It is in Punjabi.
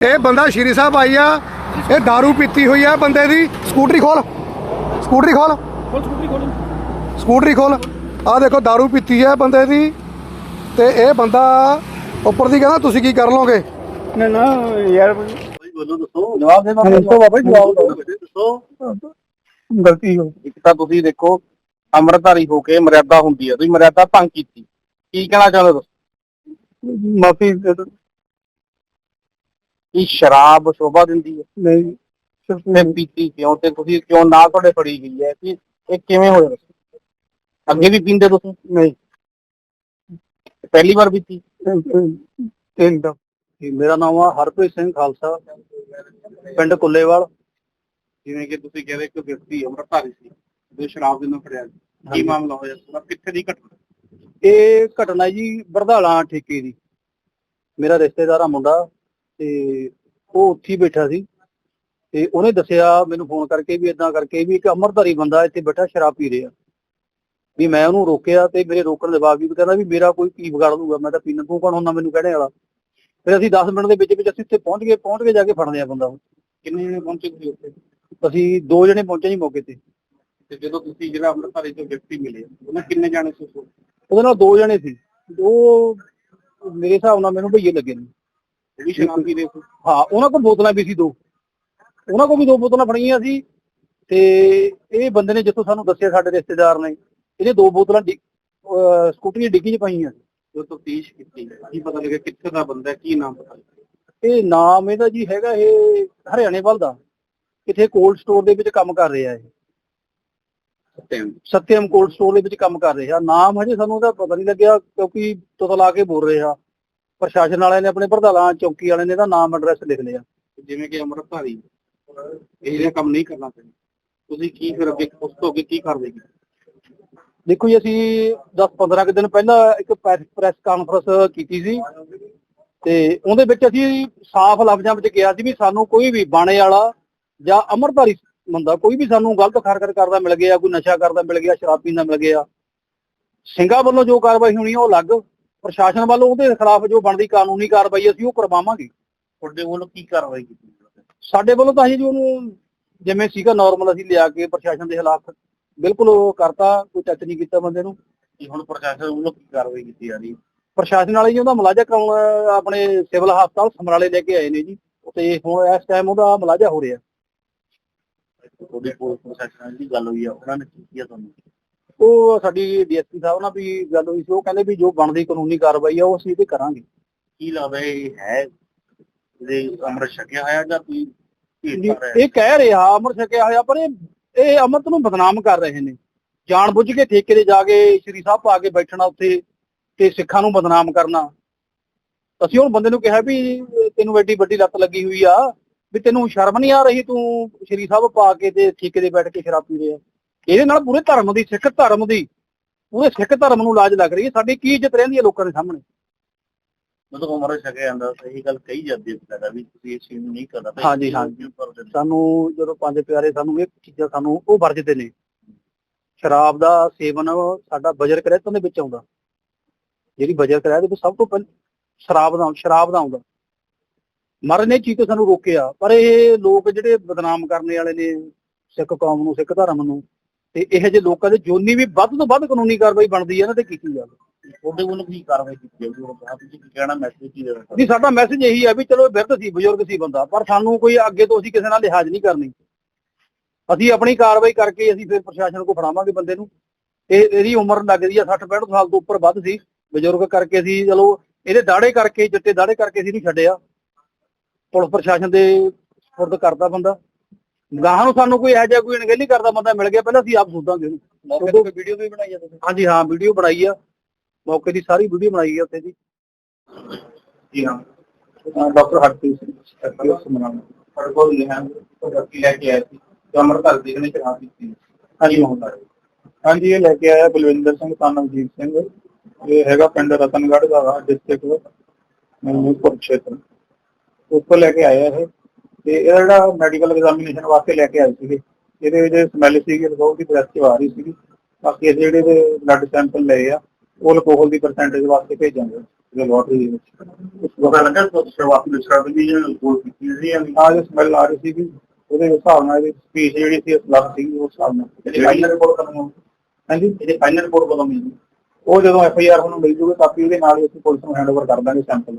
ਇਹ ਬੰਦਾ ਸ਼੍ਰੀ ਸਾਹਿਬ ਆਈ ਆ ਇਹ दारू ਪੀਤੀ ਹੋਈ ਆ ਬੰਦੇ ਦੀ ਸਕੂਟਰੀ ਖੋਲ ਸਕੂਟਰੀ ਖੋਲ ਸਕੂਟਰੀ ਖੋਲ ਆ ਦੇਖੋ दारू ਪੀਤੀ ਹੈ ਬੰਦੇ ਦੀ ਤੇ ਇਹ ਬੰਦਾ ਉੱਪਰ ਦੀ ਕਹਿੰਦਾ ਤੁਸੀਂ ਕੀ ਕਰ ਲਓਗੇ ਨਾ ਨਾ ਯਾਰ ਬੋਲੋ ਦੱਸੋ ਜਵਾਬ ਦੇ ਮੈਂ ਦੱਸੋ ਬਾਬਾ ਜੀ ਜਵਾਬ ਦਿਓ ਦੱਸੋ ਗਲਤੀ ਹੋ ਇੱਕ ਤਾਂ ਤੁਸੀਂ ਦੇਖੋ ਅੰਮ੍ਰਿਤਧਾਰੀ ਹੋ ਕੇ ਮਰਿਆਦਾ ਹੁੰਦੀ ਹੈ ਤੁਸੀਂ ਮਰਿਆਦਾ ਭੰਗ ਕੀਤੀ ਕੀ ਕਹਿਣਾ ਚਾਹੁੰਦੇ ਹੋ ਤੁਸੀਂ? ਮਾਫੀ ਦੇ ਦਿਓ। ਕੀ ਸ਼ਰਾਬ ਸ਼ੋਭਾ ਦਿੰਦੀ ਹੈ? ਨਹੀਂ। ਸਿਰਫ ਤੇ ਪੀਤੀ ਕਿਉਂ ਤੇ ਤੁਸੀਂ ਕਿਉਂ ਨਾ ਤੁਹਾਡੇ ਫੜੀ ਗਈ ਹੈ? ਕਿ ਇਹ ਕਿਵੇਂ ਹੋਇਆ? ਅੱਗੇ ਵੀ ਪੀਂਦੇ ਤੁਸੀਂ? ਨਹੀਂ। ਪਹਿਲੀ ਵਾਰ ਪੀਤੀ? ਤਿੰਨ ਦਾ ਮੇਰਾ ਨਾਮ ਆ ਹਰਪ੍ਰੀਤ ਸਿੰਘ ਖਾਲਸਾ ਪਿੰਡ ਕੁੱਲੇਵਾਲ। ਜਿਵੇਂ ਕਿ ਤੁਸੀਂ ਕਹਿੰਦੇ ਕਿ ਵਿਅਕਤੀ ਅੰਮ੍ਰਿਤਧਾਰੀ ਸੀ ਜੋ ਸ਼ਰਾਬ ਦੇ ਨਾਲ ਫੜਿਆ। ਗਿਆ। ਕੀ। ਮਾਮਲਾ ਹੋਇਆ? ਪੂਰਾ ਕਿੱਥੇ ਦੀ ਘਟਨਾ? ਇਹ ਘਟਨਾ ਜੀ ਬਰਧਾਲਾ ਠੇਕੇ ਦੀ। ਮੇਰਾ ਰਿਸ਼ਤੇਦਾਰ ਆ ਮੁੰਡਾ ਤੇ ਉਹ ਉੱਥੇ ਬੈਠਾ ਸੀ। ਤੇ ਉਹਨੇ ਦੱਸਿਆ ਮੈਨੂੰ ਫੋਨ ਕਰਕੇ ਵੀ ਇਦਾਂ ਕਰਕੇ ਵੀ ਇੱਕ ਅਮਰਧਾਰੀ ਬੰਦਾ ਇੱਥੇ ਬੈਠਾ ਸ਼ਰਾਬ ਪੀ ਰਿਹਾ। ਵੀ ਮੈਂ ਉਹਨੂੰ ਰੋਕਿਆ ਤੇ ਮੇਰੇ ਰੋਕਣ ਦੇ ਬਾਵਜੂਦ ਕਹਿੰਦਾ ਵੀ ਮੇਰਾ ਕੋਈ ਕੀ ਵਿਗਾੜ ਲੂਗਾ ਮੈਂ ਤਾਂ ਪੀਣਾ ਤੂੰ ਕੌਣ ਹੁੰਦਾ ਮੈਨੂੰ ਕਹਿਣੇ ਵਾਲਾ? ਫਿਰ ਅਸੀਂ 10 ਮਿੰਟ ਦੇ ਵਿੱਚ ਵਿੱਚ ਅਸੀਂ ਉੱਥੇ ਪਹੁੰਚ ਗਏ, ਪਹੁੰਚ ਕੇ ਜਾ ਕੇ ਫੜਦੇ ਆ ਬੰਦਾ ਕਿੰਨੇ ਜਣੇ ਪਹੁੰਚੇ ਤੁਸੀਂ ਉੱਥੇ? ਅਸੀਂ ਦੋ ਜਣੇ ਪਹੁੰਚੇ ਜੀ ਮੌਕੇ ਤੇ। ਤੇ ਜਦੋਂ ਤੁਸੀਂ ਜਿਹੜਾ ਅੰਮ੍ਰਿਤਧਾਰੀ ਤੋਂ ਵਿਅਕਤੀ ਮਿਲੇ ਉਹਨਾਂ ਕਿੰਨੇ ਜਾਣੇ ਸੀ ਉਹਦੇ ਨਾਲ ਦੋ ਜਣੇ ਸੀ। ਦੋ ਮੇਰੇ ਹਿਸਾਬ ਨਾਲ ਮੈਨੂੰ ਭਈਏ ਲੱਗੇ ਨੇ। ਉਹ ਵੀ ਸ਼ਰਾਬ ਪੀ ਰਹੇ ਸੀ ਹਾਂ ਉਹਨਾਂ ਕੋਲ ਬੋਤਲਾਂ ਵੀ ਸੀ ਦੋ। ਉਹਨਾਂ ਕੋਲ ਵੀ ਦੋ ਬੋਤਲਾਂ ਫੜੀਆਂ ਸੀ ਤੇ ਇਹ ਬੰਦੇ ਨੇ ਜਿੱਥੋਂ ਸਾਨੂੰ ਦੱਸਿਆ ਸਾਡੇ ਰਿਸ਼ਤੇਦਾਰ ਨੇ ਇਹਦੇ ਦੋ ਬੋਤਲਾਂ ਸਕੂਟਰੀ ਦੀ ਡਿੱਗੀ 'ਚ ਪਈਆਂ ਸੀ। ਜੋ ਤਫਤੀਸ਼ ਕੀਤੀ ਕੀ ਪਤਾ ਲੱਗਿਆ ਕਿੱਥੇ ਦਾ ਬੰਦਾ ਹੈ, ਕੀ ਨਾਮ ਪਤਾ ਇਹ ਨਾਮ ਇਹਦਾ ਜੀ ਹੈਗਾ ਇਹ ਹਰਿਆਣੇ ਵੱਲ ਦਾ ਕਿਥੇ ਕੋਲਡ ਸਟੋਰ ਦੇ ਵਿੱਚ ਕੰਮ ਕਰ ਰਿਹਾ ਸਤਿਆਮ। ਸਤਿਅਮ ਕੋਲਡ ਸਟੋਰ ਦੇ ਵਿੱਚ ਕੰਮ ਕਰ ਰਿਹਾ। ਨਾਮ ਹਜੇ ਸਾਨੂੰ ਉਹਦਾ ਪਤਾ ਨਹੀਂ ਲੱਗਿਆ ਕਿਉਂਕਿ ਤੁਤ ਲਾ ਕੇ ਬੋਲ ਰਿਹਾ ਪ੍ਰਸ਼ਾਸਨ ਵਾਲਿਆਂ ਨੇ ਆਪਣੇ ਪ੍ਰਧਾਨਾਂ ਚੌਕੀ ਵਾਲਿਆਂ ਨੇ ਇਹਦਾ ਨਾਮ ਐਡਰੈਸ ਲਿਖ ਲਿਆ। ਜਿਵੇਂ ਕਿ ਅੰਮ੍ਰਿਤਧਾਰੀ ਇਹ ਜਿਹੜਾ ਕੰਮ ਨਹੀਂ ਕਰਨਾ ਚਾਹੀਦਾ ਤੁਸੀਂ ਕੀ ਫਿਰ ਅੱਗੇ ਉਸ ਤੋਂ ਅੱਗੇ ਕੀ ਕਰਦੇ ਦੇਖੋ ਜੀ ਅਸੀਂ 10-15 ਕੁ ਦਿਨ ਪਹਿਲਾਂ ਇੱਕ ਪ੍ਰੈਸ ਕਾਨਫਰੰਸ ਕੀਤੀ ਸੀ ਤੇ ਉਹਦੇ ਵਿੱਚ ਅਸੀਂ ਸਾਫ਼ ਲਫ਼ਜ਼ਾਂ ਵਿੱਚ ਕਿਹਾ ਸੀ ਵੀ ਸਾਨੂੰ ਕੋਈ ਵੀ ਬਾਣੇ ਵਾਲਾ ਜਾਂ ਅਮਰਧਾਰੀ ਬੰਦਾ ਕੋਈ ਵੀ ਸਾਨੂੰ ਗਲਤ ਹਰਕਤ ਕਰਦਾ ਮਿਲ ਗਿਆ ਕੋਈ ਨਸ਼ਾ ਕਰਦਾ ਮਿਲ ਗਿਆ ਸ਼ਰਾਬ ਪੀਂਦਾ ਮਿਲ ਗਿਆ ਸਿੰਘਾਂ ਵੱਲੋਂ ਜੋ ਕਾਰਵਾਈ ਹੋਣੀ ਉਹ ਅਲੱਗ ਪ੍ਰਸ਼ਾਸਨ ਵੱਲੋਂ ਉਹਦੇ ਖਿਲਾਫ ਜੋ ਬਣਦੀ ਕਾਨੂੰਨੀ ਕਾਰਵਾਈ ਅਸੀਂ ਉਹ ਕਰਵਾਵਾਂਗੇ। ਤੁਹਾਡੇ ਵੱਲੋਂ ਕੀ ਕਾਰਵਾਈ ਕੀਤੀ ਸਾਡੇ ਵੱਲੋਂ ਤਾਂ ਅਸੀਂ ਜੀ ਉਹਨੂੰ ਜਿਵੇਂ ਸੀਗਾ ਨਾਰਮਲ ਅਸੀਂ ਲਿਆ ਕੇ ਪ੍ਰਸ਼ਾਸਨ ਦੇ ਖਿਲਾਫ ਬਿਲਕੁਲ ਉਹ ਕਰਤਾ ਕੋਈ ਟੱਚ ਨਹੀਂ ਕੀਤਾ ਬੰਦੇ ਨੂੰ। ਕਿ ਹੁਣ ਪ੍ਰਸ਼ਾਸਨ ਵੱਲੋਂ ਕੀ ਕਾਰਵਾਈ ਕੀਤੀ ਜਾ ਰਹੀ ਪ੍ਰਸ਼ਾਸਨ ਵਾਲੇ ਜੀ ਉਹਦਾ ਮੁਲਾਜ਼ਾ ਕਰਾਉਣ ਆਪਣੇ ਸਿਵਲ ਹਸਪਤਾਲ ਸਮਰਾਲੇ ਲੈ ਕੇ ਆਏ ਨੇ ਜੀ। ਤੇ ਹੁਣ ਇਸ ਟਾਈਮ ਉਹਦਾ ਮੁਲਾਜ਼ਾ ਹੋ ਰਿਹਾ। ਤੁਹਾਡੀ ਪੁਲਿਸ ਪ੍ਰਸ਼ਾਸਨ ਨਾਲ ਗੱਲ ਹੋਈ ਆ ਉਹਨਾਂ ਨੇ ਕੀ ਕੀਤਾ ਤੁਹਾਨੂੰ? ਉਹ ਸਾਡੀ ਡੀਐਸਪੀ ਸਾਹਿਬ ਨਾਲ ਵੀ ਗੱਲ ਹੋਈ ਸੀ ਉਹ ਕਹਿੰਦੇ ਵੀ ਜੋ ਬਣਦੀ ਕਾਨੂੰਨੀ ਕਾਰਵਾਈ ਆ ਉਹ ਅਸੀਂ ਤੇ ਕਰਾਂਗੇ। ਕੀ ਲੱਗਦਾ ਇਹ ਹੈ ਜਿਹੜੇ ਅੰਮ੍ਰਿਤ ਛਕਿਆ ਹੋਇਆ ਜਾਂ ਕੋਈ ਇਹ ਕਹਿ ਰਿਹਾ ਅਮਰ ਛਕਿਆ ਹੋਇਆ ਪਰ ਇਹ ਇਹ ਅਮਰਤ ਨੂੰ ਬਦਨਾਮ ਕਰ ਰਹੇ ਨੇ। ਜਾਣ ਬੁੱਝ ਕੇ ਠੇਕੇ ਤੇ ਜਾ ਕੇ ਸ਼੍ਰੀ ਸਾਹਿਬ ਪਾ ਕੇ ਬੈਠਣਾ ਉੱਥੇ ਤੇ ਸਿੱਖਾਂ ਨੂੰ ਬਦਨਾਮ ਕਰਨਾ। ਅਸੀਂ ਹੁਣ ਬੰਦੇ ਨੂੰ ਕਿਹਾ ਵੀ ਤੈਨੂੰ ਐਡੀ ਵੱਡੀ ਲੱਤ ਲੱਗੀ ਹੋਈ ਆ ਵੀ ਤੈਨੂੰ ਸ਼ਰਮ ਨਹੀਂ ਆ ਰਹੀ ਤੂੰ ਸ਼੍ਰੀ ਸਾਹਿਬ ਪਾ ਕੇ ਤੇ ਠੇਕੇ ਤੇ ਬੈਠ ਕੇ ਸ਼ਰਾਬ ਪੀ ਰਿਹਾ ਇਹਦੇ ਨਾਲ ਪੂਰੇ ਧਰਮ ਦੀ ਸਿੱਖ ਧਰਮ ਦੀ ਪੂਰੇ ਸਿੱਖ ਧਰਮ ਨੂੰ ਲਾਜ ਲੱਗ ਰਹੀ ਹੈ ਸਾਡੀ ਕੀ ਇੱਜ਼ਤ ਰਹਿੰਦੀ ਹੈ ਲੋਕਾਂ ਦੇ ਸਾਹਮਣੇ? ਮਤਲਬ ਅੰਮ੍ਰਿਤ ਛਕਿਆ ਜਾਂਦਾ ਤਾਂ ਇਹ ਗੱਲ ਕਹੀ ਜਾਂਦੀ ਹੈ ਕਿ ਵੀ ਤੁਸੀਂ ਇਸ ਚੀਜ਼ ਨੂੰ ਨਹੀਂ ਕਰਨਾ ਤਾਂ ਹਾਂਜੀ, ਹਾਂਜੀ। ਸਾਨੂੰ ਜਦੋਂ ਪੰਜ ਪਿਆਰੇ ਸਾਨੂੰ ਇਹ ਚੀਜ਼ਾਂ ਸਾਨੂੰ ਉਹ ਵਰਜਦੇ ਨੇ। ਸ਼ਰਾਬ ਦਾ ਸੇਵਨ ਸਾਡਾ ਬਜਰ ਕਰਿਆਤਾਂ ਦੇ ਵਿੱਚ ਆਉਂਦਾ। ਜਿਹੜੀ ਬਜਰ ਕਰਿਆ ਵਿੱਚ ਸਭ ਤੋਂ ਪਹਿਲਾਂ ਸ਼ਰਾਬ ਦਾ ਸ਼ਰਾਬ ਦਾ ਆਉਂਦਾ। ਮਰਨ ਨੇ ਚੀਜ਼ ਤੋਂ ਸਾਨੂੰ ਰੋਕਿਆ ਪਰ ਇਹ ਲੋਕ ਜਿਹੜੇ ਬਦਨਾਮ ਕਰਨੇ ਵਾਲੇ ਨੇ ਸਿੱਖ ਕੌਮ ਨੂੰ ਸਿੱਖ ਧਰਮ ਨੂੰ ਤੇ ਇਹੋ ਜਿਹੇ ਲੋਕਾਂ ਦੇ ਜੋਨੀ ਵੀ ਵੱਧ ਤੋਂ ਵੱਧ ਕਾਨੂੰਨੀ ਕਾਰਵਾਈ ਬਣਦੀ ਹੈ ਇਹਨਾਂ ਤੇ ਕੀਤੀ ਜਾਵੇ। ਤੁਹਾਡੇ ਵੱਲੋਂ ਕੀ ਕਾਰਵਾਈ ਕੀਤੀ ਜਾਊਗੀ? ਉਹ ਕਹਾ ਤੁਸੀਂ ਕੀ ਕਹਿਣਾ ਮੈਸੇਜ ਕੀ ਦੇਣਾ? ਨਹੀਂ ਸਾਡਾ ਮੈਸੇਜ ਇਹੀ ਹੈ ਵੀ ਚਲੋ ਬਿਰਧ ਸੀ ਬਜ਼ੁਰਗ ਸੀ ਬੰਦਾ ਪਰ ਸਾਨੂੰ ਕੋਈ ਅੱਗੇ ਤੋਂ ਅਸੀਂ ਕਿਸੇ ਨਾਲ ਲਿਹਾਜ਼ ਨਹੀਂ ਕਰਨੀ। ਅਸੀਂ ਆਪਣੀ ਕਾਰਵਾਈ ਕਰਕੇ ਅਸੀਂ ਫਿਰ ਪ੍ਰਸ਼ਾਸਨ ਕੋ ਫੜਾਵਾਂਗੇ ਬੰਦੇ ਨੂੰ। ਇਹ ਇਹਦੀ ਉਮਰ ਲੱਗਦੀ ਆ 60 65 ਸਾਲ ਤੋਂ ਉੱਪਰ ਵੱਧ ਸੀ। ਬਜ਼ੁਰਗ ਕਰਕੇ ਅਸੀਂ ਚਲੋ ਇਹਦੇ ਦਾੜੇ ਕਰਕੇ ਚਿੱਟੇ ਦਾੜੇ ਕਰਕੇ ਅਸੀਂ ਨਹੀਂ ਛੱਡਿਆ। ਪੁਲਿਸ ਪ੍ਰਸ਼ਾਸਨ ਦੇ ਸਪੁਰਦ ਕਰਦਾ ਬੰਦਾ। ਗਾਹਾਂ ਨੂੰ ਸਾਨੂੰ ਕੋਈ ਇਹੋ ਜਿਹਾ ਕੋਈ ਅਣਗਹਿਲੀ ਕਰਦਾ ਬੰਦਾ ਮਿਲ ਗਿਆ ਪਹਿਲਾਂ ਅਸੀਂ ਆਪ ਸੋਧਾਂਗੇ ਉਹਨੂੰ। ਮੌਕੇ ਤੇ ਵੀਡੀਓ ਵੀ ਬਣਾਈ ਆ ਤੁਸੀਂ? ਹਾਂਜੀ ਹਾਂ ਵੀਡੀਓ ਬਣਾਈ ਆ। ਮੌਕੇ ਦੀ ਸਾਰੀ ਵੀਡੀਓ ਬਣਾਈ ਆ ਉੱਥੇ ਜੀ ਹਾਂ। ਡਾਕਟਰ ਹਰਪ੍ਰੀਤ ਸਿੰਘ ਸਮਰਾਨ ਲੈ ਕੇ ਸੀ। ਨੇ ਹਾਂਜੀ ਇਹ ਲੈ ਕੇ ਆਇਆ ਬਲਵਿੰਦਰ ਸਿੰਘ ਤਾਨਵਜੀਤ ਸਿੰਘ। ਇਹ ਹੈਗਾ ਪਿੰਡ ਰਤਨਗੜ੍ਹ ਦਾ ਡਿਸਟ੍ਰਿਕਟ ਮਨੂਪੁਰ ਖੇਤਰ। ਉੱਥੋਂ ਲੈ ਕੇ ਆਇਆ ਇਹ। ਤੇ ਇਹਦਾ ਜਿਹੜਾ ਮੈਡੀਕਲ ਐਗਜ਼ਾਮੀਨੇਸ਼ਨ ਵਾਸਤੇ ਲੈ ਕੇ ਆਏ ਸੀਗੇ ਇਹਦੇ ਵਿੱਚ ਸਮੈਲ ਸੀਗੀ ਅਲਕੋਹਲ ਦੀ ਪ੍ਰੈਸ ਆ ਰਹੀ ਸੀਗੀ। ਬਾਕੀ ਅਸੀਂ ਜਿਹੜੇ ਦੇ ਬਲੱਡ ਸੈਂਪਲ ਲਏ ਆ ਉਹ ਅਲਕੋਹਲ ਦੀ ਪਰਸੈਂਟੇਜ ਵਾਸਤੇ ਭੇਜਾਂਗੇ ਇਹ ਲੋਟਰੀ ਦੇ ਵਿੱਚ। ਪਤਾ ਲੱਗਾ ਕਿ ਸ਼ੁਰੂਆਤੀ ਸ਼ਰਾਬ ਦੀ ਗੋਲ ਕੀਤੀ ਸੀ ਜਾਂ ਆ ਜੋ ਸਮੈਲ ਆ ਰਹੀ ਸੀ ਉਹਦੇ ਹਿਸਾਬ ਨਾਲ ਇਹਦੀ ਸਪੀਚ ਜਿਹੜੀ ਸੀ ਲੱਗ ਸੀ ਉਸ ਹਿਸਾਬ ਨਾਲ। ਇਹਦੀ ਫਾਈਨਲ ਰਿਪੋਰਟ ਹੋਊਗੀ? ਹਾਂਜੀ? ਇਹਦੀ ਫਾਈਨਲ ਰਿਪੋਰਟ ਕਦੋਂ ਮਿਲੂਗੀ? ਉਹ ਜਦੋਂ ਐਫ ਆਈ ਆਰ ਨੂੰ ਮਿਲ ਜੂਗੀ ਕਾਪੀ ਉਹਦੇ ਨਾਲ ਹੀ ਅਸੀਂ ਪੁਲਿਸ ਨੂੰ ਹੈਂਡਓਵਰ ਕਰ ਦਾਂਗੇ ਸੈਂਪਲ